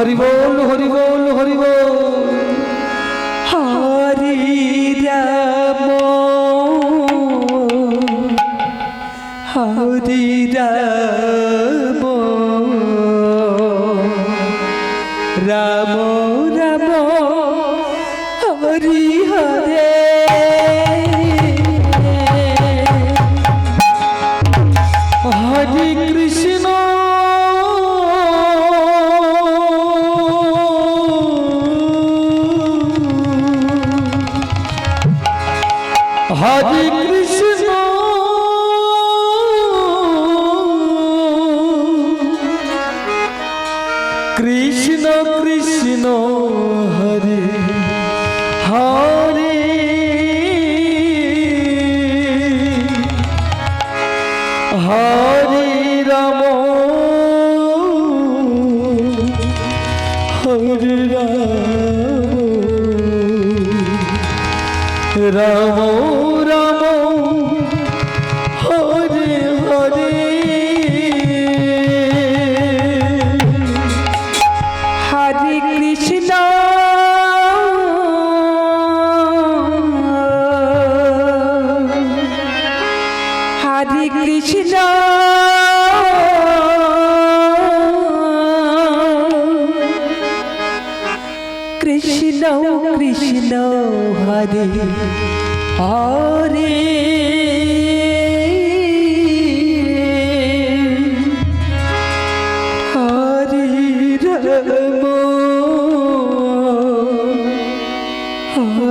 Hari বল Hari বল Hari বল Hari Ram. Hari Ram. Ram Ram. Hari, হরে। হরে Krishna. হরে Ram হরে Ram Ram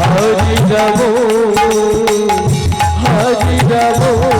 Ram Hare Hare Hare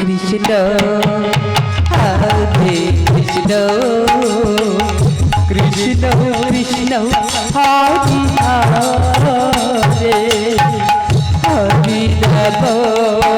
Krishna হরে Krishna. Krishna Krishna Hare Hare. Hari Ram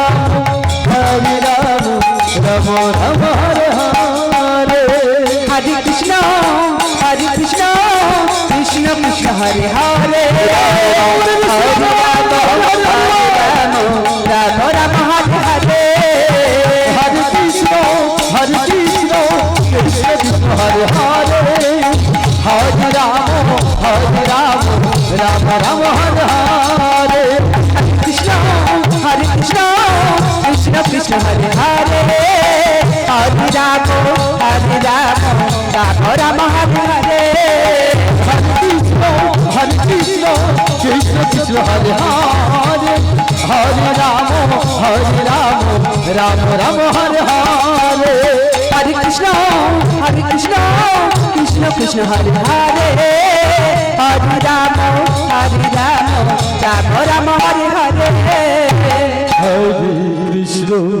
Ram Ram হরে। হরে Krishna হরে Krishna Krishna Krishna Hare Hare. Ram Ram Hare Hare Hare Krishna হরে Krishna Krishna Krishna Hare Hare. হরে Ram হরে Ram Ram Ram হরে। হরে Krishna হরে Krishna Krishna Krishna Hare Hare. Ram Ram Hare Hare Hare Krishna হরে Krishna Krishna Krishna, Hare Hare. হরে Ram হরে Ram Ram Ram, Hare Hare. হরে Krishna হরে Krishna Krishna Krishna, Hare Hare. হরে Ram হরে Ram Ram Ram, Hare Hare. হরে Krishna.